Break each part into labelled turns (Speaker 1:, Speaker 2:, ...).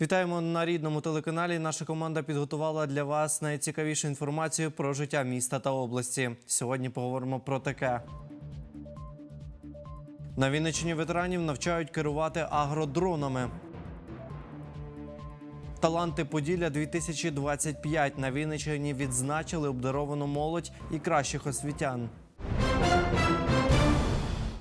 Speaker 1: Вітаємо на рідному телеканалі. Наша команда підготувала для вас найцікавішу інформацію про життя міста та області. Сьогодні поговоримо про таке. На Вінниччині ветеранів навчають керувати агродронами. Таланти Поділля 2025 на Вінниччині відзначили обдаровану молодь і кращих освітян.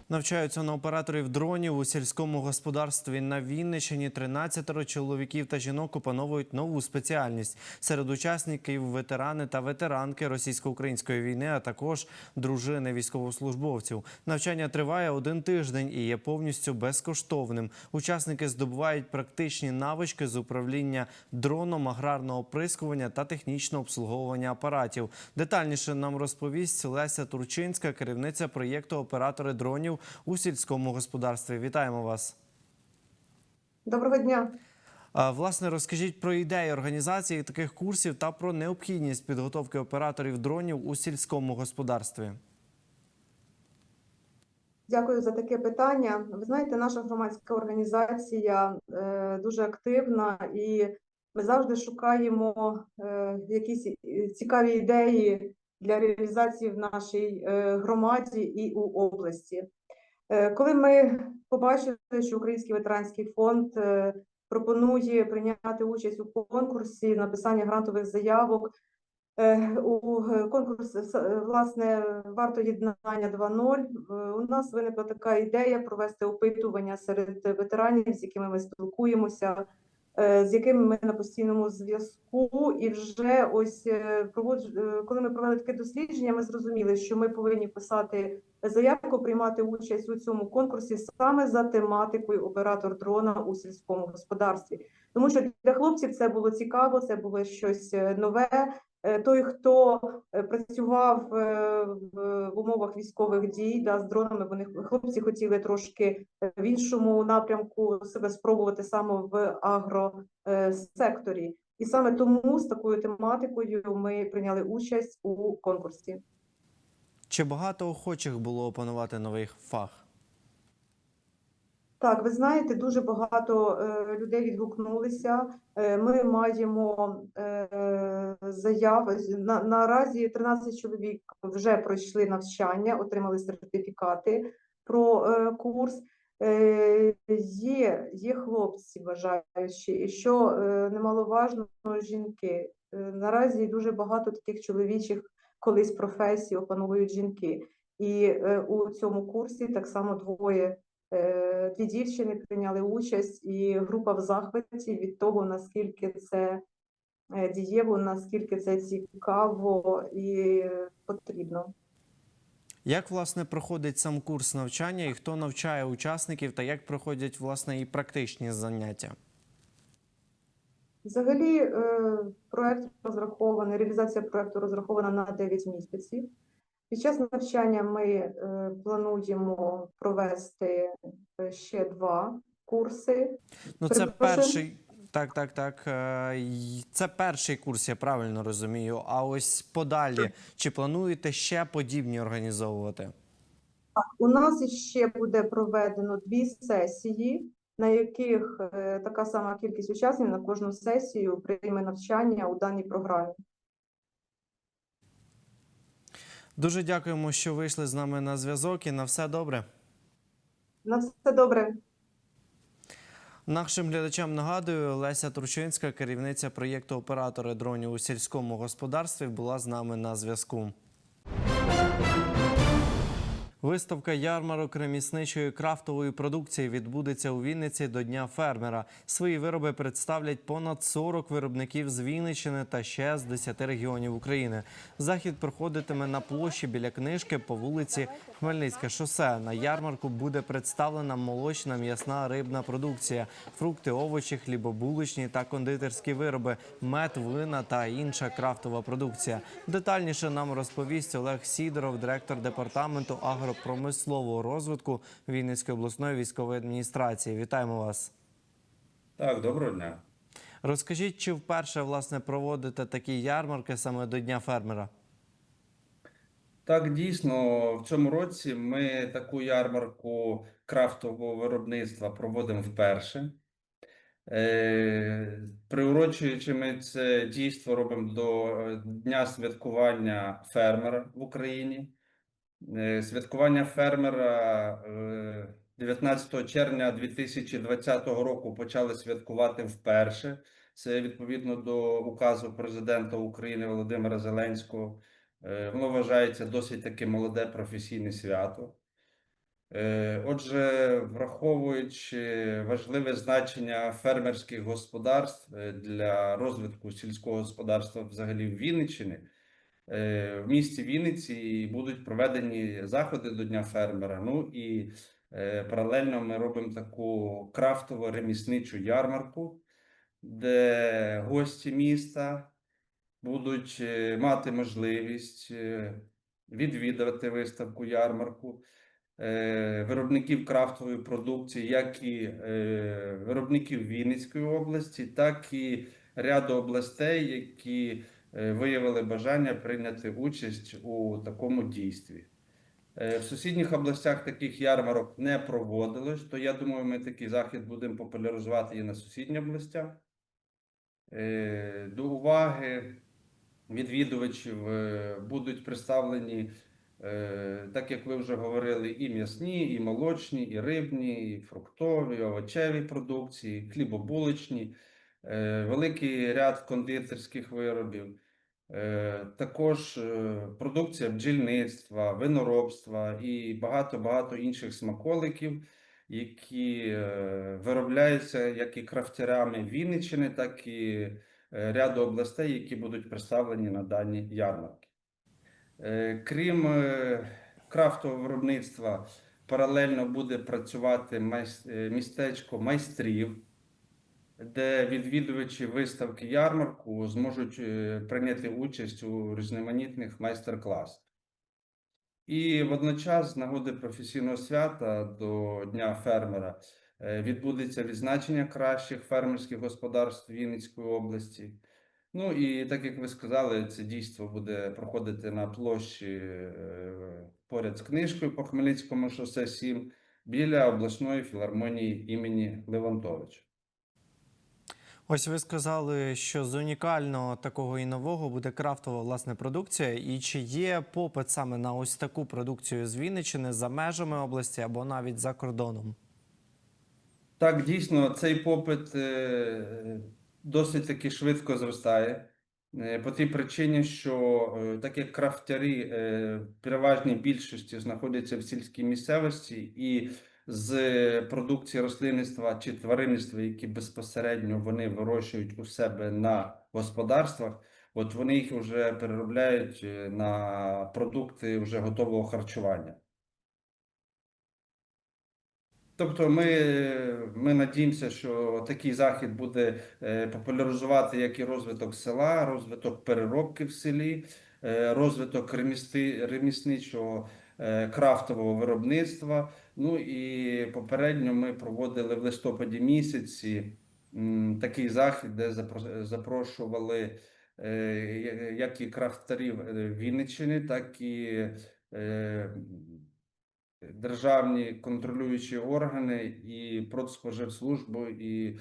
Speaker 1: Навчаються на операторів дронів у сільському господарстві на Вінниччині. 13 чоловіків та жінок опановують нову спеціальність. Серед учасників ветерани та ветеранки російсько-української війни, а також дружини військовослужбовців. Навчання триває один тиждень і є повністю безкоштовним. Учасники здобувають практичні навички з управління дроном, аграрного оприскування та технічного обслуговування апаратів. Детальніше нам розповість Леся Турчинська, керівниця проєкту оператори дронів у сільському господарстві. Вітаємо вас.
Speaker 2: Доброго дня.
Speaker 1: Власне, розкажіть про ідеї організації таких курсів та про необхідність підготовки операторів дронів у сільському господарстві.
Speaker 2: Дякую за таке питання. Ви знаєте, наша громадська організація е, дуже активна і ми завжди шукаємо е, якісь е, цікаві ідеї для реалізації в нашій е, громаді і у області. Е, коли ми побачили, що Український ветеранський фонд е, пропонує прийняти участь у конкурсі написання грантових заявок, Е, У конкурс власне варто єднання 2.0. е, У нас виникла така ідея провести опитування серед ветеранів, з якими ми спілкуємося, з якими ми на постійному зв'язку. І вже ось е, проводж- е, коли ми провели таке дослідження, ми зрозуміли, що ми повинні писати заявку, приймати участь у цьому конкурсі саме за тематикою оператор дрона у сільському господарстві. Тому що для хлопців це було цікаво, це було щось е, нове. Е, Той, хто е, працював е, в умовах військових дій да, з дронами, вони хлопці хотіли трошки в іншому напрямку себе спробувати саме в агросекторі. І саме тому з такою тематикою ми прийняли участь у конкурсі.
Speaker 1: Чи багато охочих було опанувати новий фах?
Speaker 2: Так, ви знаєте, дуже багато е, людей відгукнулися. Е, ми маємо е, заяви. На, наразі 13 чоловік вже пройшли навчання, отримали сертифікати про курс. Є, є хлопці бажаючі, що немаловажно, жінки. Наразі дуже багато таких чоловічих колись професій опановують жінки. І у цьому курсі так само двоє Дві дівчини прийняли участь, і група в захваті від того, наскільки це е, дієво, наскільки це цікаво і потрібно.
Speaker 1: Як власне проходить сам курс навчання і хто навчає учасників, та як проходять власне і практичні заняття?
Speaker 2: Взагалі, е, проект розрахований, реалізація проекту розрахована на 9 місяців. Під час навчання ми е, плануємо провести е, ще два курси.
Speaker 1: Ну, це
Speaker 2: Перепрошую?
Speaker 1: перший. Так, так, так. е, Це перший курс, я правильно розумію. А ось подалі, чи плануєте ще подібні організовувати?
Speaker 2: У нас ще буде проведено дві сесії, на яких така сама кількість учасників на кожну сесію прийме навчання у даній програмі.
Speaker 1: Дуже дякуємо, що вийшли з нами на зв'язок і на все добре.
Speaker 2: На все добре.
Speaker 1: Нашим глядачам нагадую, Леся Турчинська, керівниця проєкту оператори дронів у сільському господарстві, була з нами на зв'язку. Виставка ярмарок ремісничої крафтової продукції відбудеться у Вінниці до Дня фермера. Свої вироби представлять понад 40 виробників з Вінниччини та ще з 10 регіонів України. Захід проходитиме на площі біля книжки по вулиці Хмельницьке шосе. На ярмарку буде представлена молочна, м'ясна, рибна продукція, фрукти, овочі, хлібобулочні та кондитерські вироби, мед, вина та інша крафтова продукція. Детальніше нам розповість Олег Сідоров, директор департаменту агропромислового розвитку Вінницької обласної військової адміністрації. Вітаємо вас.
Speaker 3: Так, доброго дня.
Speaker 1: Розкажіть, чи вперше власне проводите такі ярмарки саме до Дня фермера?
Speaker 3: Так, дійсно, в цьому році ми таку ярмарку крафтового виробництва проводимо вперше. Е, Приурочуючи ми це дійство робимо до е, Дня святкування фермера в Україні. Е, Святкування фермера е, 19 червня 2020 року почали святкувати вперше. Це відповідно до указу президента України Володимира Зеленського. Е, Воно вважається досить таки молоде професійне свято. Е, Отже, враховуючи важливе значення фермерських господарств е, для розвитку сільського господарства взагалі в Вінниччині, е, в місті Вінниці будуть проведені заходи до Дня фермера. Ну і е, паралельно ми робимо таку крафтово-ремісничу ярмарку, де гості міста будуть е, мати можливість е, відвідувати виставку ярмарку е, виробників крафтової продукції, як і е, виробників Вінницької області, так і ряду областей, які е, виявили бажання прийняти участь у такому дійстві. Е, В сусідніх областях таких ярмарок не проводилось, то я думаю, ми такий захід будемо популяризувати і на сусідніх областях. Е, До уваги відвідувачів е, будуть представлені, е, так як ви вже говорили, і м'ясні, і молочні, і рибні, і фруктові, і овочеві продукції, хлібобуличні, е, великий ряд кондитерських виробів. Е, Також е, продукція бджільництва, виноробства і багато-багато інших смаколиків, які е, виробляються як і крафтерами Вінниччини, так і е, ряду областей, які будуть представлені на даній ярмарки. Е, Крім е, крафтового виробництва, паралельно буде працювати е, містечко майстрів, де відвідувачі виставки ярмарку зможуть е, прийняти участь у різноманітних майстер-класах. І водночас, з нагоди професійного свята до Дня фермера, е, відбудеться відзначення кращих фермерських господарств Вінницької області. Ну і так як ви сказали, це дійство буде проходити на площі е, поряд з книжкою по Хмельницькому шосе 7 біля обласної філармонії імені Левантовича.
Speaker 1: Ось ви сказали, що з унікального такого і нового буде крафтова власне продукція. І чи є попит саме на ось таку продукцію з Вінниччини за межами області або навіть за кордоном?
Speaker 3: Так, дійсно, цей попит е, досить таки швидко зростає. Е, По тій причині, що е, так як крафтярі в переважній більшості знаходяться в сільській місцевості, і з продукції рослинництва чи тваринництва, які безпосередньо вони вирощують у себе на господарствах, от вони їх вже переробляють е, на продукти вже готового харчування. Тобто ми, ми надіємося, що такий захід буде е, популяризувати як і розвиток села, розвиток переробки в селі, е, розвиток ремісничого крафтового виробництва. Ну і попередньо ми проводили в листопаді місяці такий захід, де запро- запрошували е, як і крафтарів е, Вінниччини, так і е, державні контролюючі органи і Продспоживслужбу, і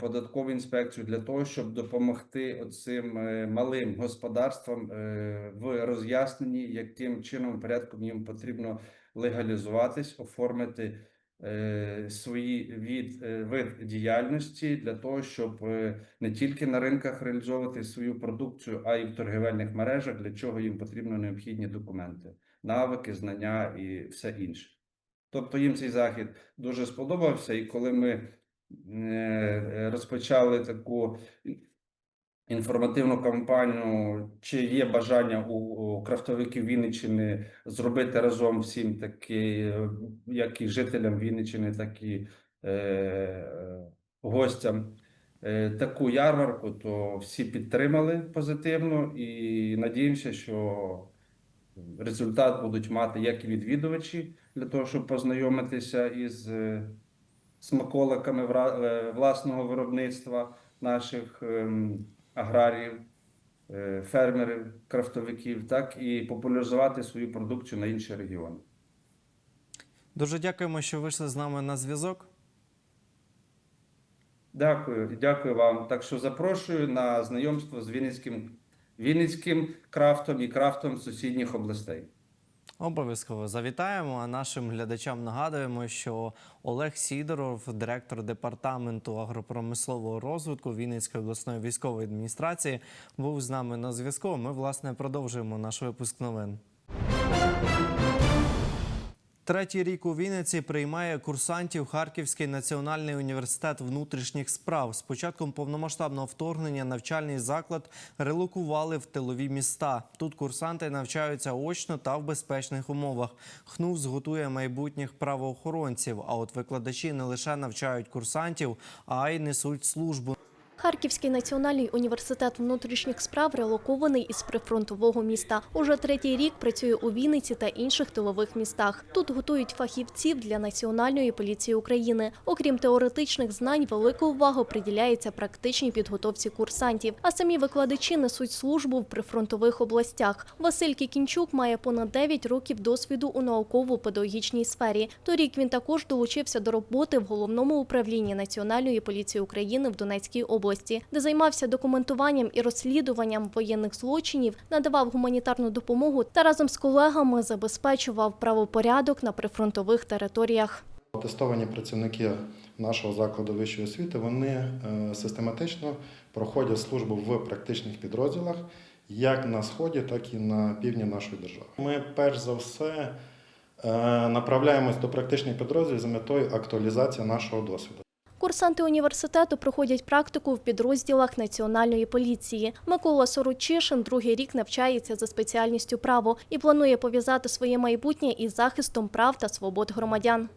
Speaker 3: податкову інспекцію для того, щоб допомогти оцим е, малим господарствам в роз'ясненні, яким чином порядком їм потрібно легалізуватись, оформити е, свої від, е, вид діяльності для того, щоб е, не тільки на ринках реалізовувати свою продукцію, а й в торгівельних мережах, для чого їм потрібно необхідні документи навики, знання і все інше. Тобто їм цей захід дуже сподобався, і коли ми е, розпочали таку інформативну кампанію, чи є бажання у, крафтовиків Вінниччини зробити разом всім такі, е, як і жителям Вінниччини, так і е, гостям е, таку ярмарку, то всі підтримали позитивно і надіємося, що результат будуть мати як і відвідувачі для того, щоб познайомитися із е, смаколиками е, власного виробництва наших ем, аграріїв, е, фермерів, крафтовиків, так і популяризувати свою продукцію на інші регіони.
Speaker 1: Дуже дякуємо, що вийшли з нами на зв'язок.
Speaker 3: Дякую, і дякую вам. Так що запрошую на знайомство з Вінницьким, Вінницьким крафтом і крафтом сусідніх областей.
Speaker 1: Обов'язково завітаємо. А нашим глядачам нагадуємо, що Олег Сідоров, директор департаменту агропромислового розвитку Вінницької обласної військової адміністрації, був з нами на зв'язку. Ми власне продовжуємо наш випуск новин. Третій рік у Вінниці приймає курсантів Харківський національний університет внутрішніх справ. З початком повномасштабного вторгнення навчальний заклад релокували в тилові міста. Тут курсанти навчаються очно та в безпечних умовах. ХНУВ зготує майбутніх правоохоронців. А от викладачі не лише навчають курсантів, а й несуть службу.
Speaker 4: Харківський національний університет внутрішніх справ релокований із прифронтового міста. Уже третій рік працює у Вінниці та інших тилових містах. Тут готують фахівців для Національної поліції України. Окрім теоретичних знань, велика увага приділяється практичній підготовці курсантів. А самі викладачі несуть службу в прифронтових областях. Василь Кікінчук має понад 9 років досвіду у науково-педагогічній сфері. Торік він також долучився до роботи в головному управлінні Національної поліції України в Донецькій області, де займався документуванням і розслідуванням воєнних злочинів, надавав гуманітарну допомогу та разом з колегами забезпечував правопорядок на прифронтових територіях.
Speaker 5: Атестовані працівники нашого закладу вищої освіти вони е, систематично проходять службу в практичних підрозділах як на сході, так і на півдні нашої держави. Ми перш за все е, направляємось до практичних підрозділів з метою актуалізації нашого досвіду.
Speaker 4: Курсанти університету проходять практику в підрозділах Національної поліції. Микола Сорочишин другий рік навчається за спеціальністю право і планує пов'язати своє майбутнє із захистом прав та свобод громадян.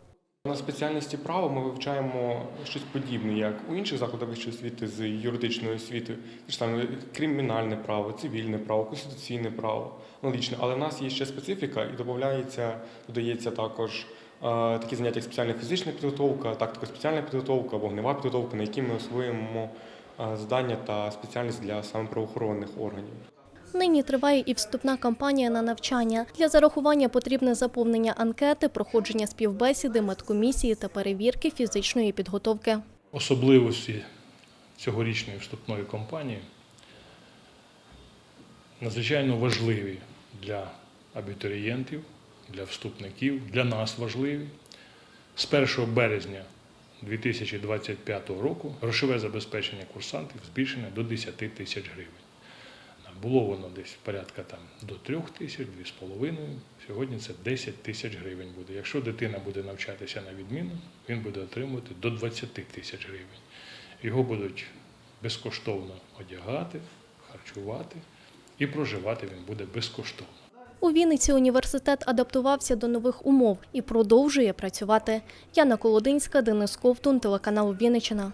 Speaker 6: На спеціальності права ми вивчаємо щось подібне, як у інших закладах вищої освіти з юридичної освіти, саме кримінальне право, цивільне право, конституційне право, аналогічне. Але в нас є ще специфіка і додається, додається також такі заняття, як спеціальна фізична підготовка, тактико-спеціальна підготовка, вогнева підготовка, на які ми освоїмо е, здання та спеціальність для саме правоохоронних органів.
Speaker 4: Нині триває і вступна кампанія на навчання. Для зарахування потрібне заповнення анкети, проходження співбесіди, медкомісії та перевірки фізичної підготовки.
Speaker 7: особливості цьогорічної вступної кампанії надзвичайно важливі для абітурієнтів, для вступників, для нас важливі. З 1 березня 2025 року грошове забезпечення курсантів збільшене до 10 тисяч гривень. Було воно десь порядка там до 3 тисяч, 2,5. Сьогодні це 10 тисяч гривень буде. Якщо дитина буде навчатися на відміну, він буде отримувати до 20 тисяч гривень. Його будуть безкоштовно одягати, харчувати і проживати він буде безкоштовно.
Speaker 4: У Вінниці університет адаптувався до нових умов і продовжує працювати. Яна Колодинська, Денис Ковтун, телеканал Вінниччина.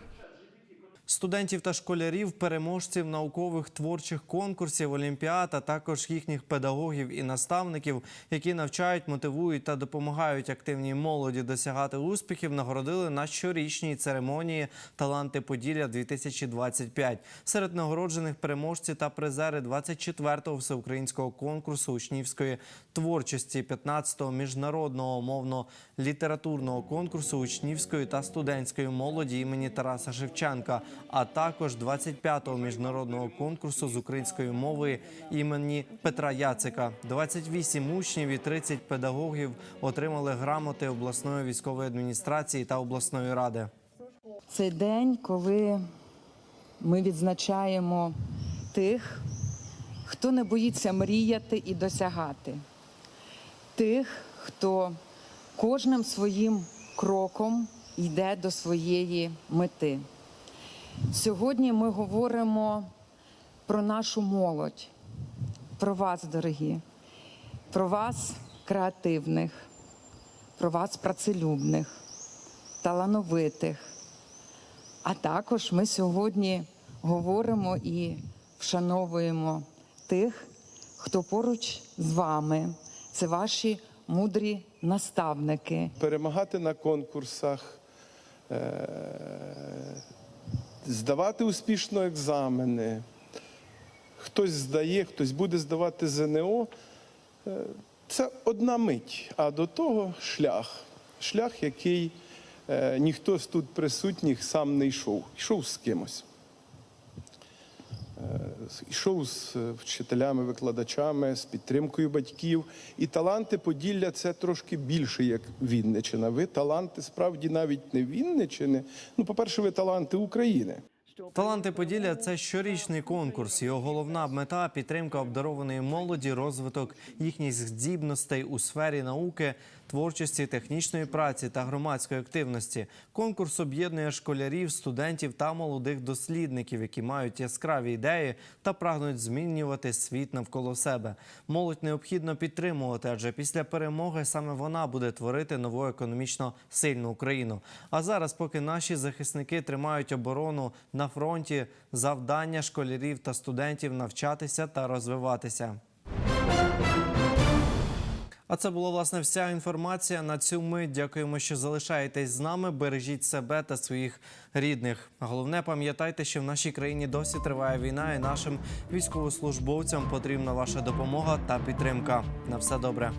Speaker 1: Студентів та школярів, переможців наукових творчих конкурсів, олімпіад, а також їхніх педагогів і наставників, які навчають, мотивують та допомагають активній молоді досягати успіхів, нагородили на щорічній церемонії Таланти Поділля 2025 Серед нагороджених переможці та призери 24-го всеукраїнського конкурсу учнівської творчості, 15-го міжнародного мовно-літературного конкурсу учнівської та студентської молоді імені Тараса Шевченка, а також 25-го міжнародного конкурсу з української мови імені Петра Яцика. 28 учнів і 30 педагогів отримали грамоти обласної військової адміністрації та обласної ради.
Speaker 8: Це день, коли ми відзначаємо тих, хто не боїться мріяти і досягати, тих, хто кожним своїм кроком йде до своєї мети. Сьогодні ми говоримо про нашу молодь, про вас, дорогі, про вас креативних, про вас працелюбних, талановитих. А також ми сьогодні говоримо і вшановуємо тих, хто поруч з вами. Це ваші мудрі наставники.
Speaker 9: перемагати на конкурсах, е, здавати успішно екзамени. Хтось здає, хтось буде здавати ЗНО. Е, Це одна мить, а до того шлях. Шлях, який е, ніхто з тут присутніх сам не йшов, йшов з кимось. Йшов з е, вчителями, викладачами, з підтримкою батьків. І таланти Поділля це трошки більше, як Вінничина. Ви таланти справді навіть не Вінничини. Ну, по-перше, ви таланти України.
Speaker 1: Таланти Поділля це щорічний конкурс. Його головна мета підтримка обдарованої молоді, розвиток їхніх здібностей у сфері науки, творчості, технічної праці та громадської активності. Конкурс об'єднує школярів, студентів та молодих дослідників, які мають яскраві ідеї та прагнуть змінювати світ навколо себе. Молодь необхідно підтримувати, адже після перемоги саме вона буде творити нову економічно сильну Україну. А зараз, поки наші захисники тримають оборону на фронті, завдання школярів та студентів навчатися та розвиватися. А це була власне вся інформація на цю мить. Дякуємо, що залишаєтесь з нами. Бережіть себе та своїх рідних. Головне, пам'ятайте, що в нашій країні досі триває війна, і нашим військовослужбовцям потрібна ваша допомога та підтримка. На все добре.